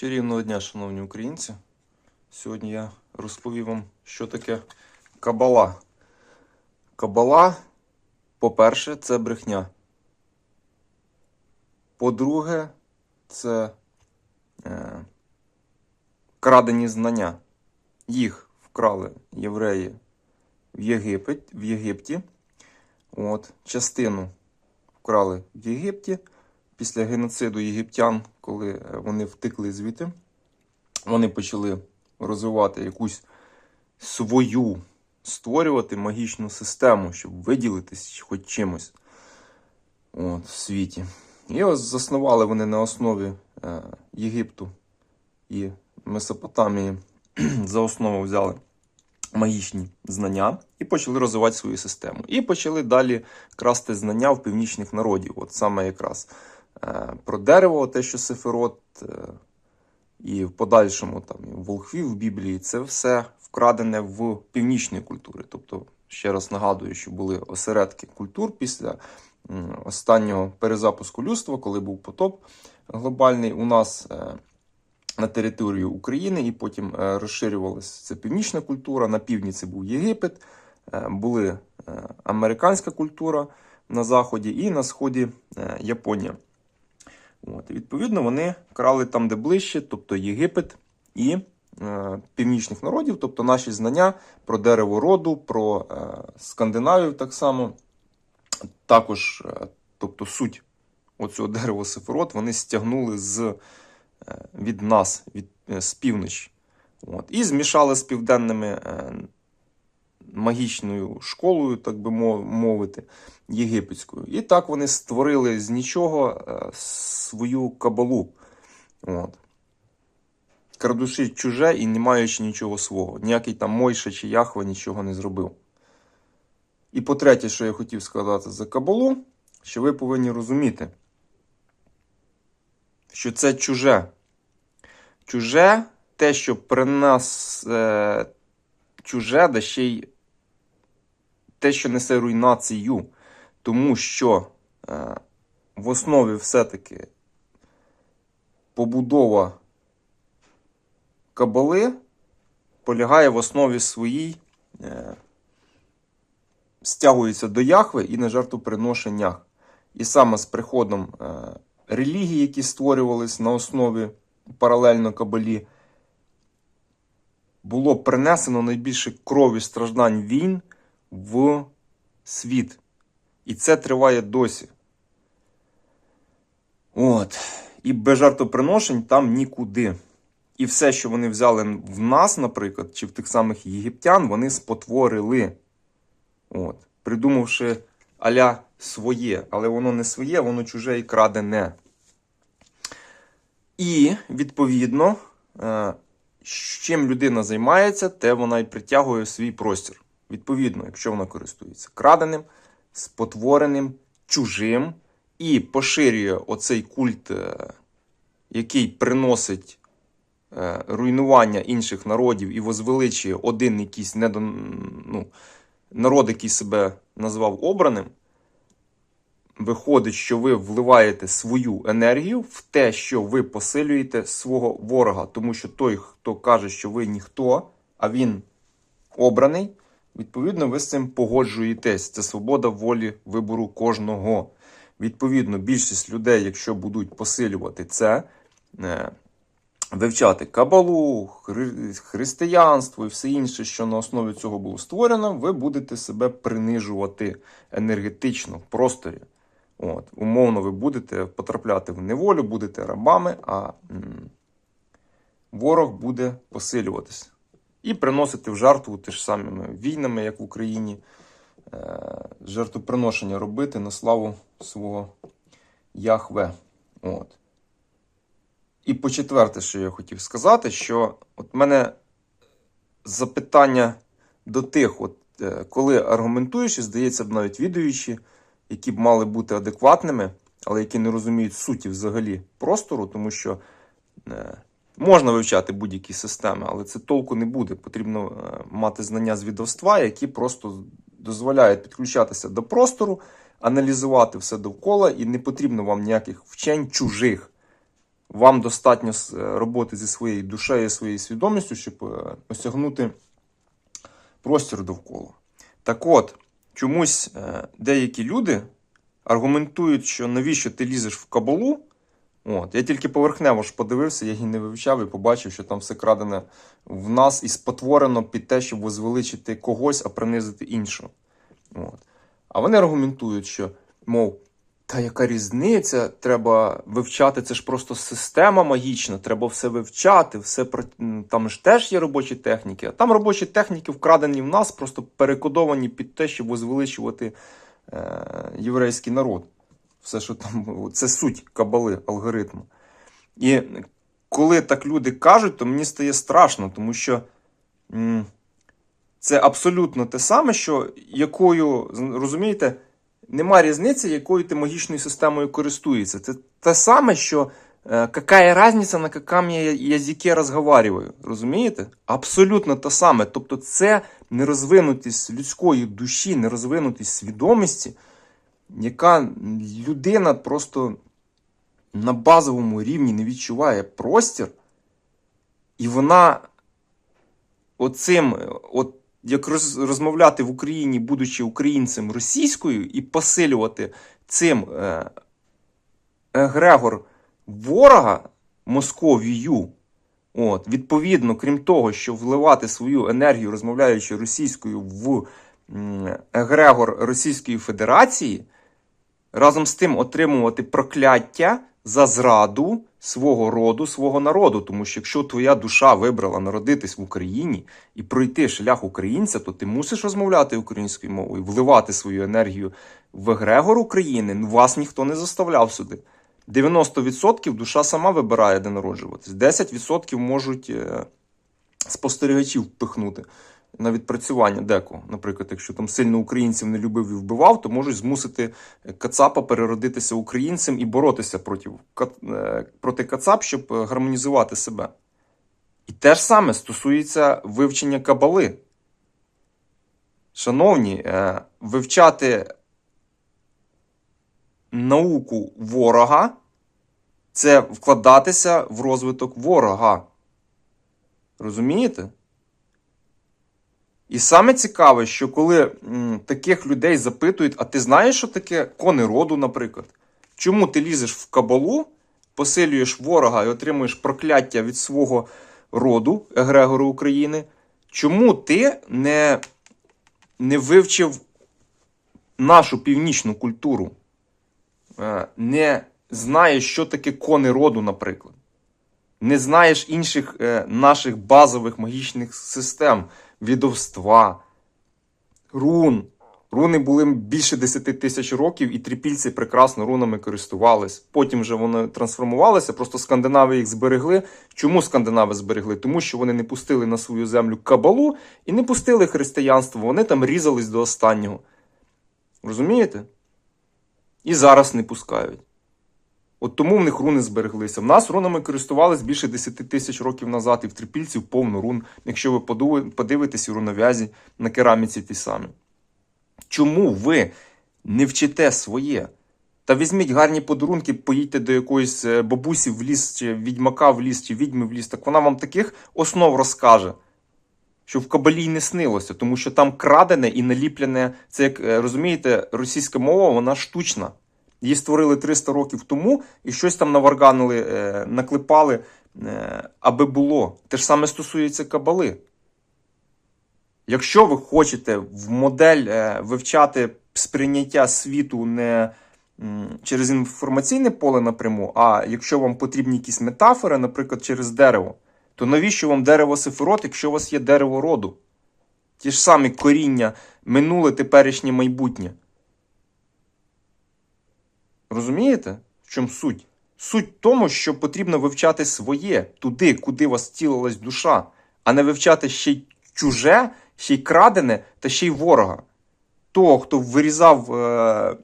Чарівного дня, шановні українці. Сьогодні я розповім вам, що таке кабала. Кабала, по-перше, це брехня. По-друге, це е, крадені знання. Їх вкрали євреї в, Єгипет, в Єгипті. От, частину вкрали в Єгипті після геноциду єгиптян, коли е, вони втекли звідти, вони почали розвивати якусь свою, створювати магічну систему, щоб виділитись хоч чимось от, в світі. І заснували вони на основі е, Єгипту і Месопотамії за основу взяли магічні знання і почали розвивати свою систему. І почали далі красти знання в північних народів. От саме якраз про дерево, те, що Сеферот, е, і в подальшому там і волхвів в Біблії, це все вкрадене в північні культури. Тобто, ще раз нагадую, що були осередки культур після останнього перезапуску людства, коли був потоп глобальний у нас. е, на територію України, і потім е, розширювалася це північна культура. На півдні це був Єгипет, е, були е, американська культура на заході і на сході е, Японія. От, відповідно, вони крали там, де ближче, тобто Єгипет і е, північних народів, тобто наші знання про дерево роду, про е, Скандинавів так само. Також, е, тобто суть оцього дерева Сеферот, вони стягнули з е, від нас, від, е, з півночі. От. І змішали з південними е, магічною школою, так би мовити, єгипетською. І так вони створили з нічого е, свою кабалу. От. Крадучи чуже і не маючи нічого свого. Ніякий там Мойша чи Яхва нічого не зробив. І по-третє, що я хотів сказати за кабалу, що ви повинні розуміти, що це чуже. Чуже те, що при нас е, чуже, да ще й те, що несе руйнацію. Тому що е, в основі все-таки побудова кабали полягає в основі своїй, е, стягується до Яхви і на жертвоприношеннях. І саме з приходом е, релігії, які створювались на основі паралельно кабалі, було принесено найбільше крові страждань війн в світ. І це триває досі. От. І без жертвоприношень там нікуди. І все, що вони взяли в нас, наприклад, чи в тих самих єгиптян, вони спотворили. От. Придумавши аля своє, але воно не своє, воно чуже і крадене. І, відповідно, е, чим людина займається, те вона й притягує свій простір. Відповідно, якщо вона користується краденим, спотвореним, чужим і поширює оцей культ, е, який приносить е, руйнування інших народів і возвеличує один якийсь недо, ну, народ, який себе назвав обраним, виходить, що ви вливаєте свою енергію в те, що ви посилюєте свого ворога. Тому що той, хто каже, що ви ніхто, а він обраний, відповідно, ви з цим погоджуєтесь. Це свобода волі вибору кожного. Відповідно, більшість людей, якщо будуть посилювати це, е, вивчати кабалу, хри- християнство і все інше, що на основі цього було створено, ви будете себе принижувати енергетично в просторі. От, умовно, ви будете потрапляти в неволю, будете рабами, а ворог буде посилюватися. І приносити в жертву ті ж самими війнами, як в Україні, е, жертвоприношення робити на славу свого Яхве. От. І по четверте, що я хотів сказати, що от мене запитання до тих, от, е, коли аргументуєш, і здається, б навіть відуючі, які б мали бути адекватними, але які не розуміють суті взагалі простору, тому що е, можна вивчати будь-які системи, але це толку не буде. Потрібно е, мати знання з відовства, які просто дозволяють підключатися до простору, аналізувати все довкола, і не потрібно вам ніяких вчень чужих. вам достатньо е, роботи зі своєю душею, своєю свідомістю, щоб е, осягнути простір довкола. Так от, чомусь деякі люди аргументують, що навіщо ти лізеш в кабалу. От, я тільки поверхнево ж подивився, я її не вивчав і побачив, що там все крадене в нас і спотворено під те, щоб возвеличити когось, а принизити іншого. От. А вони аргументують, що, мов, та яка різниця, треба вивчати, це ж просто система магічна, треба все вивчати, все там ж теж є робочі техніки. А там робочі техніки вкрадені в нас, просто перекодовані під те, щоб возвеличувати е- єврейський народ. Все, що там, це суть кабали, алгоритму. І коли так люди кажуть, то мені стає страшно, тому що це абсолютно те саме, що якою, розумієте, нема різниці, якою ти магічною системою користуєшся. Це те саме, що е, какая різниця, на якому я язике розговариваю. Розумієте? Абсолютно те саме. Тобто, це нерозвинутість людської душі, нерозвинутість свідомості, яка людина просто на базовому рівні не відчуває простір, і вона оцим, от як роз, розмовляти в Україні, будучи українцем російською, і посилювати цим е, егрегор ворога Московію. От, відповідно, крім того, що вливати свою енергію, розмовляючи російською в егрегор Російської Федерації, разом з тим отримувати прокляття за зраду свого роду, свого народу. Тому що якщо твоя душа вибрала народитись в Україні і пройти шлях українця, то ти мусиш розмовляти українською мовою, вливати свою енергію в егрегор України. Ну, Вас ніхто не заставляв сюди. 90% душа сама вибирає, де народжуватись. 10% можуть е, спостерігачів впихнути на відпрацювання деко. Наприклад, якщо там сильно українців не любив і вбивав, то можуть змусити Кацапа переродитися українцем і боротися проти, е, проти Кацап, щоб гармонізувати себе. І те ж саме стосується вивчення кабали. Шановні, е, вивчати науку ворога це вкладатися в розвиток ворога. Розумієте? І саме цікаве, що коли м, таких людей запитують, а ти знаєш, що таке кони роду, наприклад? Чому ти лізеш в кабалу, посилюєш ворога і отримуєш прокляття від свого роду, Егрегору України? Чому ти не, не вивчив нашу північну культуру? Е, Не знаєш, що таке кони роду, наприклад? Не знаєш інших е, наших базових магічних систем, відовства, рун. Руни були більше 10 тисяч років, і трипільці прекрасно рунами користувались. Потім вже вони трансформувалися, просто скандинави їх зберегли. Чому скандинави зберегли? Тому що вони не пустили на свою землю кабалу і не пустили християнство. Вони там різались до останнього. Розумієте? І зараз не пускають. От тому в них руни збереглися. В нас рунами користувались більше 10 тисяч років назад, і в трипільців повно рун, якщо ви подивитесь у руновязі на кераміці ті самі. Чому ви не вчите своє? Та візьміть гарні подарунки, поїдьте до якоїсь е, бабусі в ліс, чи відьмака в ліс, чи відьми в ліс, так вона вам таких основ розкаже, що в кабалі не снилося, тому що там крадене і наліплене, це як е, розумієте, російська мова, вона штучна. Її створили 300 років тому і щось там наварганили, е, наклепали, е, аби було. Те ж саме стосується кабали. Якщо ви хочете в модель е, вивчати сприйняття світу не через інформаційне поле напряму, а якщо вам потрібні якісь метафори, наприклад, через дерево, то навіщо вам дерево сифирот, якщо у вас є дерево роду? Ті ж самі коріння, минуле, теперішнє майбутнє. Розумієте, в чому суть? Суть в тому, що потрібно вивчати своє туди, куди вас цілилась душа, а не вивчати ще й чуже, ще й крадене та ще й ворога. Того, хто вирізав е,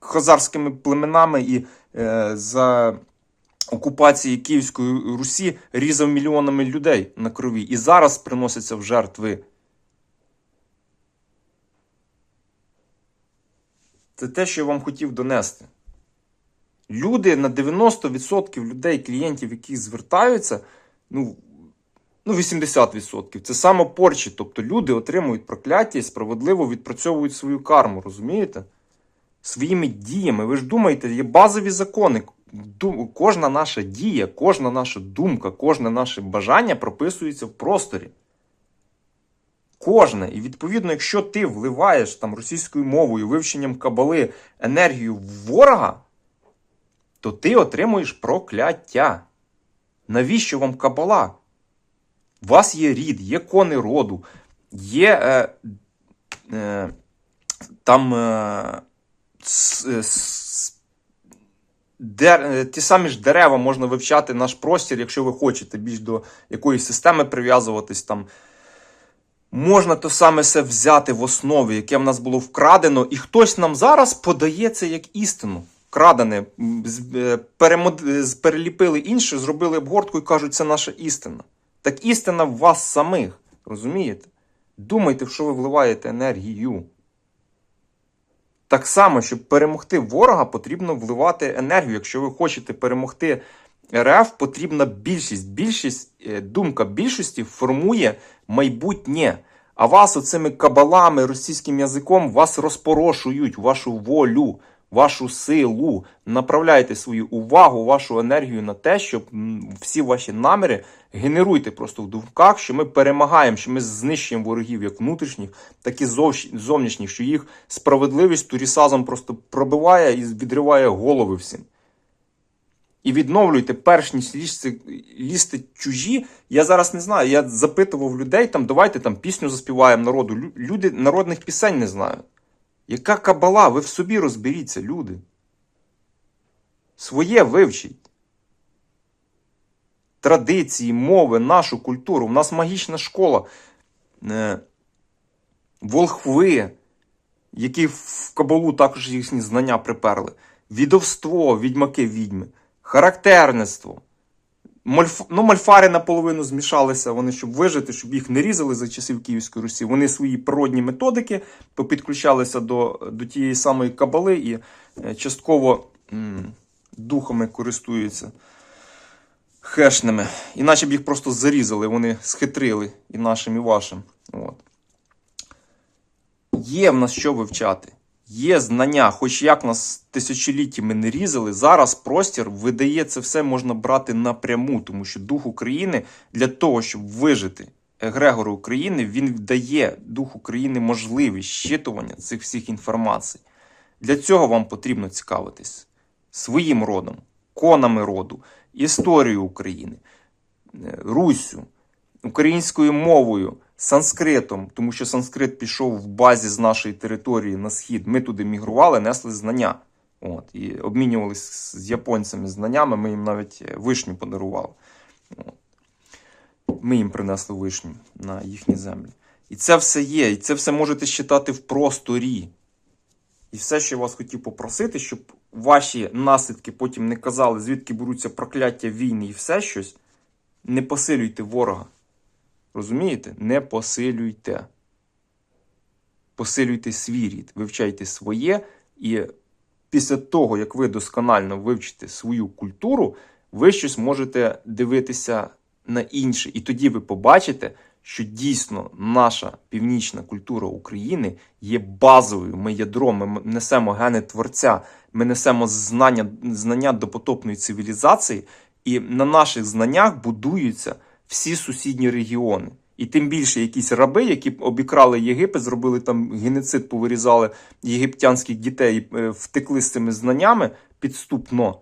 хазарськими племенами і е, за окупації Київської Русі різав мільйонами людей на крові. І зараз приносяться в жертви. Це те, що я вам хотів донести. Люди на 90% людей, клієнтів, які звертаються, ну, ну 80%. Це самопорчі. Тобто люди отримують прокляття і справедливо відпрацьовують свою карму, розумієте? Своїми діями. Ви ж думаєте, є базові закони. Кожна наша дія, кожна наша думка, кожне наше бажання прописується в просторі. Кожне. І відповідно, якщо ти вливаєш там російською мовою, вивченням кабали енергію в ворога, то ти отримуєш прокляття. Навіщо вам кабала? У вас є рід, є кони роду, є е, е, там е, с, е, с, дер, е, ті самі ж дерева можна вивчати наш простір, якщо ви хочете більш до якоїсь системи прив'язуватись там. Можна то саме все взяти в основі, яке в нас було вкрадено, і хтось нам зараз подає це як істину. Крадене, м, з- е, перемод- переліпили інше, зробили обгортку і кажуть, це наша істина. Так істина в вас самих. Розумієте? Думайте, в що ви вливаєте енергію. Так само, щоб перемогти ворога, потрібно вливати енергію. Якщо ви хочете перемогти РФ, потрібна більшість. Більшість, е, думка більшості формує майбутнє. А вас оцими кабалами, російським язиком вас розпорошують, вашу волю, вашу силу. Направляйте свою увагу, вашу енергію на те, щоб всі ваші наміри генеруйте просто в думках, що ми перемагаємо, що ми знищуємо ворогів як внутрішніх, так і зовнішніх, що їх справедливість турісазом просто пробиває і відриває голови всім. І відновлюйте, перш ніж лізти, лізти чужі. Я зараз не знаю. Я запитував людей, там давайте там пісню заспіваємо народу. Люди народних пісень не знають. Яка кабала? Ви в собі розберіться, люди. Своє вивчіть. Традиції, мови, нашу культуру. У нас магічна школа. Е, волхви, які в кабалу також їхні знання приперли. Відовство, відьмаки, відьми, характерництво. Мольф... Ну, мольфари наполовину змішалися, вони, щоб вижити, щоб їх не різали за часів Київської Русі. Вони свої природні методики попідключалися до, до тієї самої кабали і е, частково м, духами користуються хешними. Іначе б їх просто зарізали, вони схитрили і нашим, і вашим. От. Є в нас що вивчати. Є знання, хоч як нас тисячоліттями не різали, зараз простір видає це все можна брати напряму, тому що дух України для того, щоб вижити егрегору України, він дає дух України можливість щитування цих всіх інформацій. Для цього вам потрібно цікавитись своїм родом, конами роду, історією України, е, Руссю, українською мовою, санскритом, тому що санскрит пішов в базі з нашої території на схід. Ми туди мігрували, несли знання. От, і обмінювалися з японцями знаннями, ми їм навіть е, вишню подарували. От. Ми їм принесли вишню на їхні землі. І це все є, і це все можете читати в просторі. І все, що я вас хотів попросити, щоб ваші наслідки потім не казали, звідки беруться прокляття війни і все щось, не посилюйте ворога. Розумієте? Не посилюйте. Посилюйте свій рід, вивчайте своє, і після того, як ви досконально вивчите свою культуру, ви щось можете дивитися на інше. І тоді ви побачите, що дійсно наша північна культура України є базовою. Ми ядро, ми несемо гени творця, ми несемо знання, знання допотопної цивілізації, і на наших знаннях будуються всі сусідні регіони. І тим більше якісь раби, які обікрали Єгипет, зробили там геноцид, повирізали єгиптянських дітей, е, втекли з цими знаннями підступно.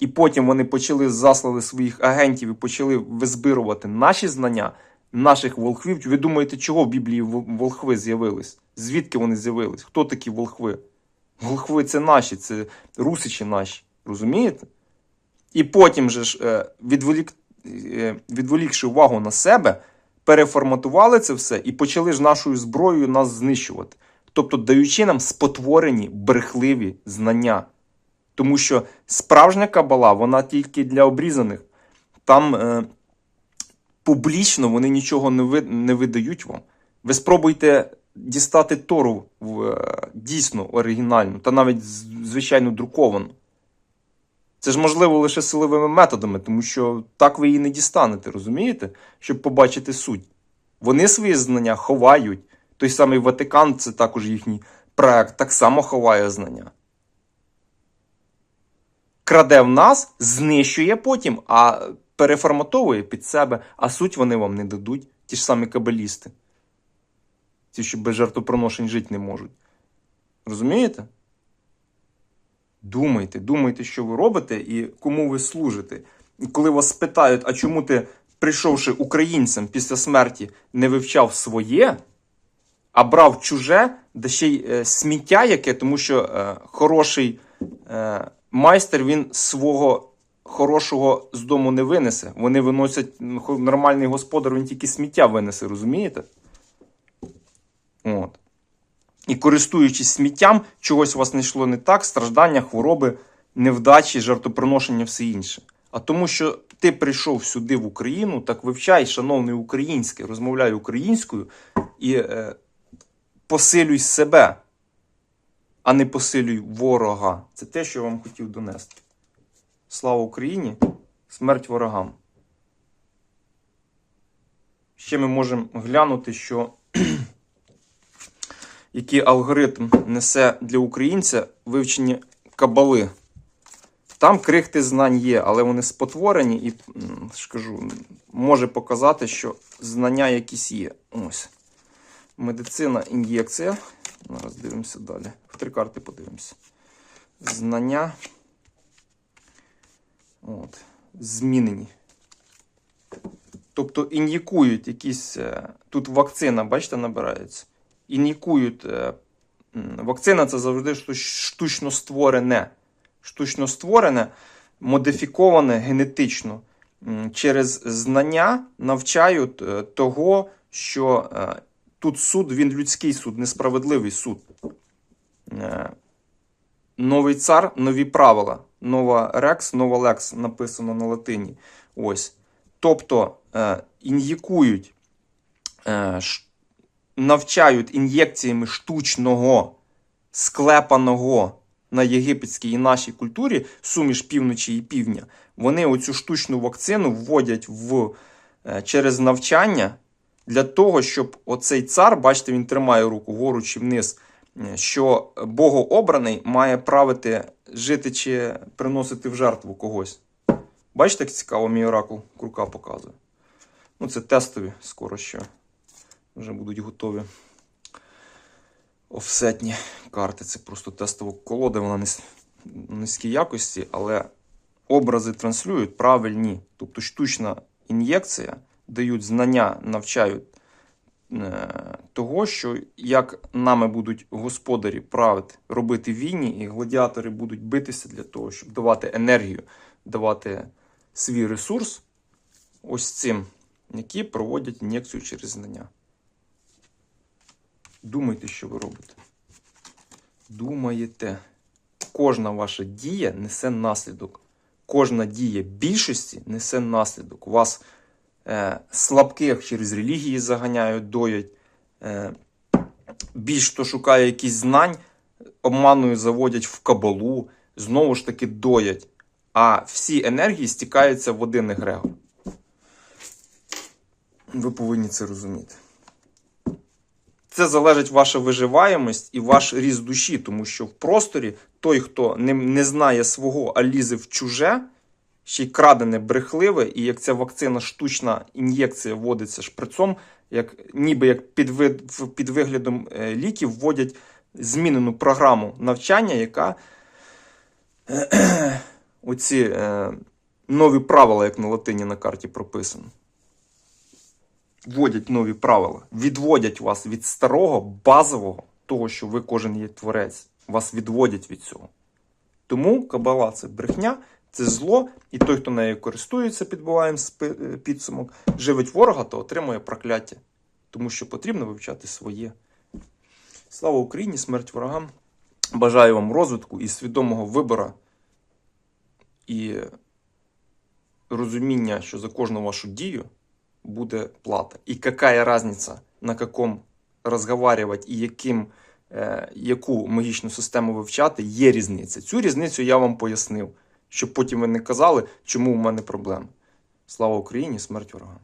І потім вони почали заслали своїх агентів і почали визбирувати наші знання, наших волхвів. Ви думаєте, чого в Біблії волхви з'явились? Звідки вони з'явились? Хто такі волхви? Волхви це наші, це русичі наші. Розумієте? І потім же ж, е, відволік, відволікши увагу на себе, переформатували це все і почали ж нашою зброєю нас знищувати. Тобто даючи нам спотворені брехливі знання. Тому що справжня кабала, вона тільки для обрізаних. Там е, публічно вони нічого не, ви, не видають вам. Ви спробуйте дістати Тору в, е, дійсно оригінальну, та навіть звичайно друковану. Це ж можливо лише силовими методами, тому що так ви її не дістанете, розумієте? Щоб побачити суть. Вони свої знання ховають. Той самий Ватикан, це також їхній проект, так само ховає знання. Краде в нас, знищує потім, а переформатовує під себе, а суть вони вам не дадуть. Ті ж самі кабалісти. Ті, що без жертвопроношень жити не можуть. Розумієте? Думайте, думайте, що ви робите і кому ви служите. І коли вас спитають, а чому ти, прийшовши українцем після смерті, не вивчав своє, а брав чуже, да ще й е, сміття яке, тому що е, хороший е, майстер він свого хорошого з дому не винесе. Вони виносять ну, нормальний господар, він тільки сміття винесе, розумієте? От. І користуючись сміттям, чогось у вас не йшло не так, страждання, хвороби, невдачі, жертвоприношення, все інше. А тому, що ти прийшов сюди в Україну, так вивчай, шановний українське, розмовляй українською і е, посилюй себе, а не посилюй ворога. Це те, що я вам хотів донести. Слава Україні! Смерть ворогам. Ще ми можемо глянути, що який алгоритм несе для українця вивчення кабали. Там крихти знань є, але вони спотворені і м, ж кажу, може показати, що знання якісь є. Ось. Медицина, ін'єкція. Зараз дивимося далі. В три карти подивимося. Знання. От. Змінені. Тобто ін'єкують якісь. е, Тут вакцина, бачите, набирається. Ін'єкують. е, Вакцина це завжди штучно створене. Штучно створене, модифіковане генетично. Через знання навчають е, того, що е, тут суд, він людський суд, несправедливий суд. Новий цар, нові правила. Нова рекс, нова лекс написано на латині. Ось. Тобто ін'єкують, навчають ін'єкціями штучного, склепаного на єгипетській і нашій культурі суміш півночі і півдня. Вони оцю штучну вакцину вводять в, е, через навчання для того, щоб оцей цар, бачите, він тримає руку вгору чи вниз, е, що богообраний має правити жити чи приносити в жертву когось. Бачите, як цікаво, мій оракул крука показує. Ну, це тестові, скоро ще вже будуть готові. Офсетні карти. Це просто тестова колода, вона низь- низькій якості, але образи транслюють правильні. Тобто штучна ін'єкція дають знання, навчають е, того, що як нами будуть господарі правити, робити війні, і гладіатори будуть битися для того, щоб давати енергію, давати свій ресурс ось цим, які проводять ін'єкцію через знання. Думайте, що ви робите. Думаєте. Кожна ваша дія несе наслідок. Кожна дія більшості несе наслідок. Вас е, слабких через релігії заганяють, доять. Е, більш хто шукає якісь знань, обманою заводять в кабалу, знову ж таки доять. А всі енергії стікаються в один егрегор. Ви повинні це розуміти. Це залежить ваша виживаємость і ваш ріст душі, тому що в просторі той, хто не, не знає свого, а лізе в чуже, ще й крадене брехливе, і як ця вакцина штучна ін'єкція вводиться шприцом, як, ніби як під, вид, під виглядом е, ліків вводять змінену програму навчання, яка оці е, нові правила, як на латині на карті прописано. Вводять нові правила, відводять вас від старого, базового, того, що ви кожен є творець. Вас відводять від цього. Тому кабала це брехня, це зло, і той, хто нею користується, підбиваємо е, підсумок, живить ворога, то отримує прокляття. Тому що потрібно вивчати своє. Слава Україні, смерть ворогам. Бажаю вам розвитку і свідомого вибору, і розуміння, що за кожну вашу дію буде плата. І какая разница, на каком разговаривать і яким, е, яку магічну систему вивчати, є різниця. Цю різницю я вам пояснив. Щоб потім ви не казали, чому в мене проблеми. Слава Україні, смерть ворогам.